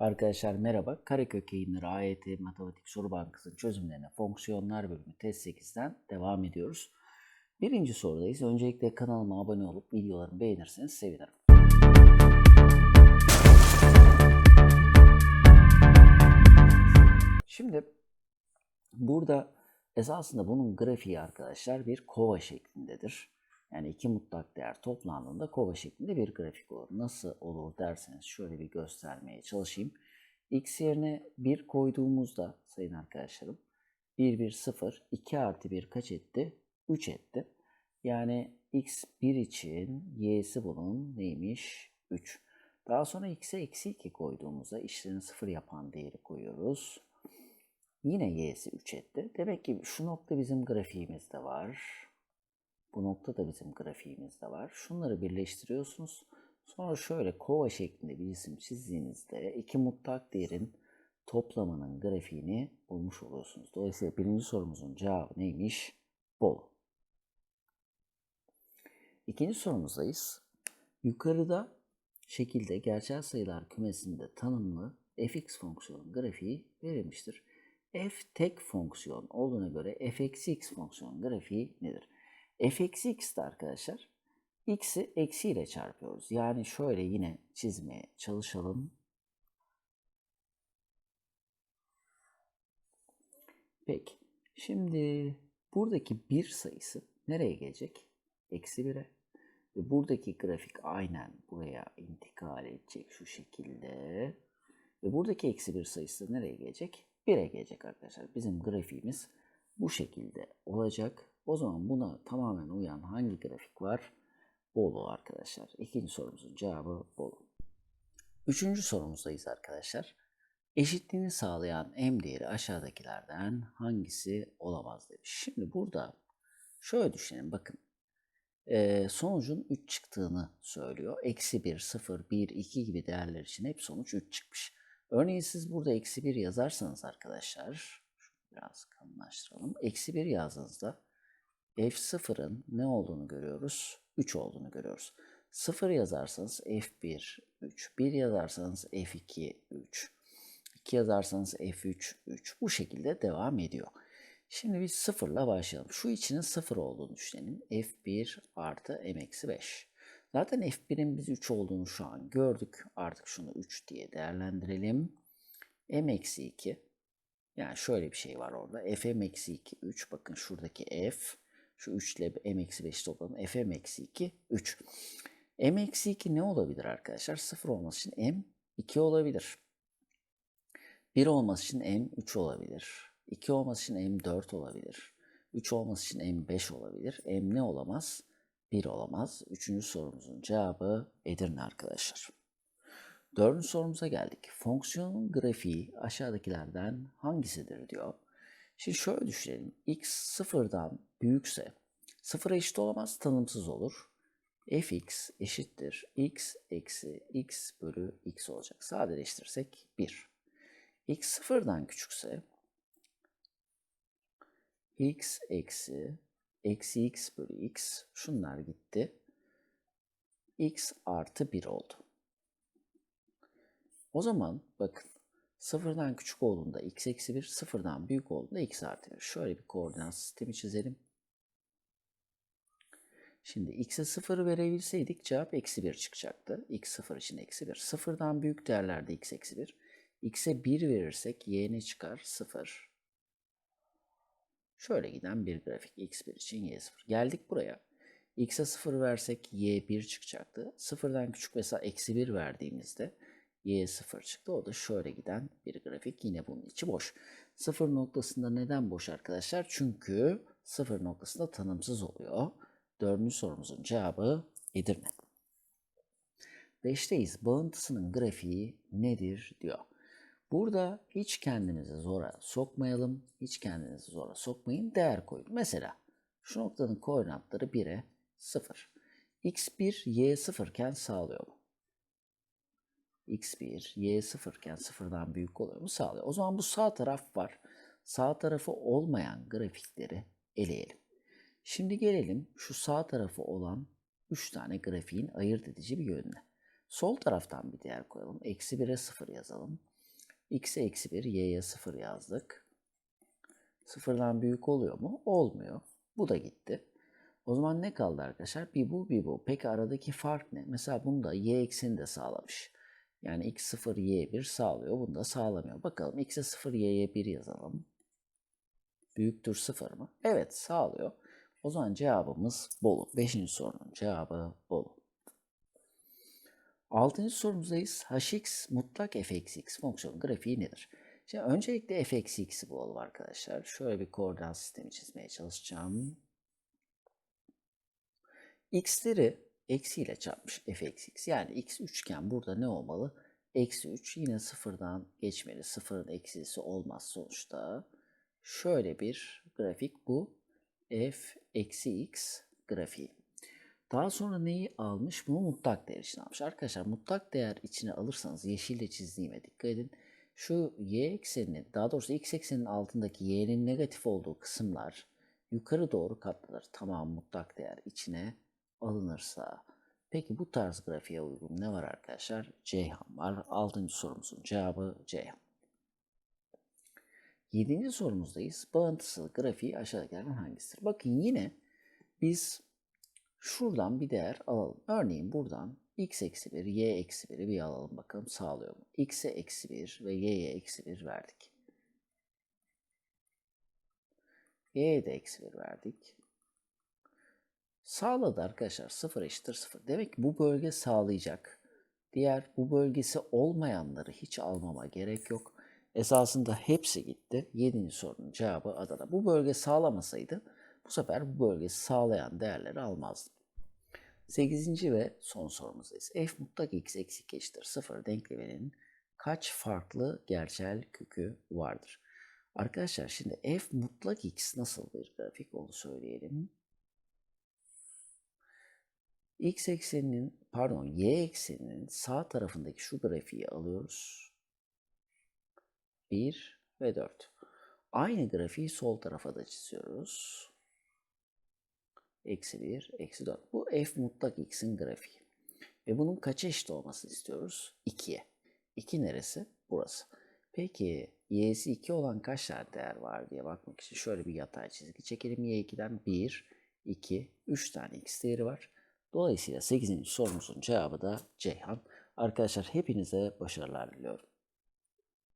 Arkadaşlar merhaba. Karekök yayınları AYT Matematik Soru Bankası'nın çözümlerine fonksiyonlar bölümü test 8'den devam ediyoruz. Birinci sorudayız. Öncelikle kanalıma abone olup videolarımı beğenirseniz sevinirim. Şimdi burada esasında bunun grafiği arkadaşlar bir kova şeklindedir. Yani iki mutlak değer toplandığında kova şeklinde bir grafik olur. Nasıl olur derseniz şöyle bir göstermeye çalışayım. X yerine 1 koyduğumuzda sayın arkadaşlarım 1 1 0 2 artı 1 kaç etti? 3 etti. Yani x 1 için y'si bunun neymiş? 3. Daha sonra x'e eksi 2 koyduğumuzda işlerini 0 yapan değeri koyuyoruz. Yine y'si 3 etti. Demek ki şu nokta bizim grafiğimizde var. Bu nokta da bizim grafiğimizde var. Şunları birleştiriyorsunuz. Sonra şöyle kova şeklinde bir isim çizdiğinizde iki mutlak değerin toplamının grafiğini bulmuş oluyorsunuz. Dolayısıyla birinci sorumuzun cevabı neymiş? Bolu. İkinci sorumuzdayız. Yukarıda şekilde gerçel sayılar kümesinde tanımlı fx fonksiyonun grafiği verilmiştir. f tek fonksiyon olduğuna göre f eksi x fonksiyonun grafiği nedir? F eksi x de arkadaşlar x'i eksiyle çarpıyoruz. Yani şöyle yine çizmeye çalışalım. Peki. Şimdi buradaki bir sayısı nereye gelecek? Eksi 1'e. Ve buradaki grafik aynen buraya intikal edecek şu şekilde. Ve buradaki eksi 1 sayısı nereye gelecek? 1'e gelecek arkadaşlar. Bizim grafiğimiz bu şekilde olacak. O zaman buna tamamen uyan hangi grafik var? Bolu arkadaşlar. İkinci sorumuzun cevabı Bolu. Üçüncü sorumuzdayız arkadaşlar. Eşitliğini sağlayan m değeri aşağıdakilerden hangisi olamaz demiş. Şimdi burada şöyle düşünelim bakın. Ee, sonucun 3 çıktığını söylüyor. Eksi 1, 0, 1, 2 gibi değerler için hep sonuç 3 çıkmış. Örneğin siz burada eksi 1 yazarsanız arkadaşlar, biraz kalınlaştıralım. Eksi 1 yazdığınızda f0'ın ne olduğunu görüyoruz? 3 olduğunu görüyoruz. 0 yazarsanız f1 3, 1 yazarsanız f2 3, 2 yazarsanız f3 3. Bu şekilde devam ediyor. Şimdi biz 0 ile başlayalım. Şu içinin 0 olduğunu düşünelim. f1 artı m-5. Zaten f1'in biz 3 olduğunu şu an gördük. Artık şunu 3 diye değerlendirelim. m-2 yani şöyle bir şey var orada. fm-2 3. Bakın şuradaki f şu 3 ile m-5 toplamı fm-2 3. m-2 ne olabilir arkadaşlar? 0 olması için m 2 olabilir. 1 olması için m 3 olabilir. 2 olması için m 4 olabilir. 3 olması için m 5 olabilir. m ne olamaz? 1 olamaz. Üçüncü sorumuzun cevabı Edirne arkadaşlar. Dördüncü sorumuza geldik. Fonksiyonun grafiği aşağıdakilerden hangisidir diyor. Şimdi şöyle düşünelim. x sıfırdan büyükse sıfıra eşit olamaz, tanımsız olur. fx eşittir x eksi x bölü x olacak. Sadeleştirirsek 1. x sıfırdan küçükse x eksi eksi x bölü x şunlar gitti. x artı 1 oldu. O zaman bakın Sıfırdan küçük olduğunda x eksi 1, sıfırdan büyük olduğunda x artı 1. Şöyle bir koordinat sistemi çizelim. Şimdi x'e 0 verebilseydik cevap eksi 1 çıkacaktı. x 0 için eksi 1. Sıfırdan büyük değerlerde x eksi 1. x'e 1 verirsek y ne çıkar? 0. Şöyle giden bir grafik x1 için y 0. Geldik buraya. x'e 0 versek y 1 çıkacaktı. Sıfırdan küçük mesela eksi 1 verdiğimizde y 0 çıktı. O da şöyle giden bir grafik. Yine bunun içi boş. 0 noktasında neden boş arkadaşlar? Çünkü 0 noktasında tanımsız oluyor. Dördüncü sorumuzun cevabı Edirne. Beşteyiz. Bağıntısının grafiği nedir diyor. Burada hiç kendinizi zora sokmayalım. Hiç kendinizi zora sokmayın. Değer koyun. Mesela şu noktanın koordinatları 1'e 0. x1 y 0 iken sağlıyor mu? X1, y 0 iken sıfırdan büyük oluyor? Sağlıyor. O zaman bu sağ taraf var. Sağ tarafı olmayan grafikleri eleyelim. Şimdi gelelim şu sağ tarafı olan 3 tane grafiğin ayırt edici bir yönüne. Sol taraftan bir değer koyalım. Eksi 1'e 0 yazalım. X'e eksi 1, Y'ye 0 yazdık. Sıfırdan büyük oluyor mu? Olmuyor. Bu da gitti. O zaman ne kaldı arkadaşlar? Bir bu bir bu. Peki aradaki fark ne? Mesela bunda y ekseni de sağlamış. Yani x 0 y 1 sağlıyor. Bunu da sağlamıyor. Bakalım x'e 0 y'ye 1 yazalım. Büyüktür 0 mı? Evet sağlıyor. O zaman cevabımız Bolu. Beşinci sorunun cevabı Bolu. Altıncı sorumuzdayız. hx mutlak fx fonksiyonun grafiği nedir? Şimdi öncelikle fx'i bulalım arkadaşlar. Şöyle bir koordinat sistemi çizmeye çalışacağım. x'leri eksiyle çarpmış fxx. Yani x üçgen burada ne olmalı? Eksi 3 yine sıfırdan geçmeli. Sıfırın eksisi olmaz sonuçta. Şöyle bir grafik bu. f eksi x grafiği. Daha sonra neyi almış? Bunu mutlak değer için almış. Arkadaşlar mutlak değer içine alırsanız yeşille çizdiğime dikkat edin. Şu y ekseninin daha doğrusu x ekseninin altındaki y'nin negatif olduğu kısımlar yukarı doğru katlanır. Tamam mutlak değer içine alınırsa. Peki bu tarz grafiğe uygun ne var arkadaşlar? Ceyhan var. Altıncı sorumuzun cevabı Ceyhan. Yedinci sorumuzdayız. Bağıntısı grafiği aşağıdakilerden hangisidir? Bakın yine biz şuradan bir değer alalım. Örneğin buradan x eksi 1, y eksi 1'i bir alalım bakalım sağlıyor mu? x'e eksi 1 ve y'ye eksi 1 verdik. y'ye de eksi 1 verdik. Sağladı arkadaşlar 0 eşittir 0. Demek ki bu bölge sağlayacak. Diğer bu bölgesi olmayanları hiç almama gerek yok. Esasında hepsi gitti. 7. sorunun cevabı Adana. Bu bölge sağlamasaydı bu sefer bu bölgesi sağlayan değerleri almazdım. 8. ve son sorumuzdayız. f mutlak x eksik eşittir 0 denkleminin kaç farklı gerçel kökü vardır? Arkadaşlar şimdi f mutlak x nasıl bir grafik onu söyleyelim. X ekseninin pardon y ekseninin sağ tarafındaki şu grafiği alıyoruz. 1 ve 4. Aynı grafiği sol tarafa da çiziyoruz. Eksi 1, eksi 4. Bu f mutlak x'in grafiği. Ve bunun kaça eşit olmasını istiyoruz? 2'ye. 2 neresi? Burası. Peki y'si 2 olan kaç tane değer var diye bakmak için şöyle bir yatay çizgi çekelim. y2'den 1, 2, 3 tane x değeri var. Dolayısıyla 8. sorumuzun cevabı da Ceyhan. Arkadaşlar hepinize başarılar diliyorum.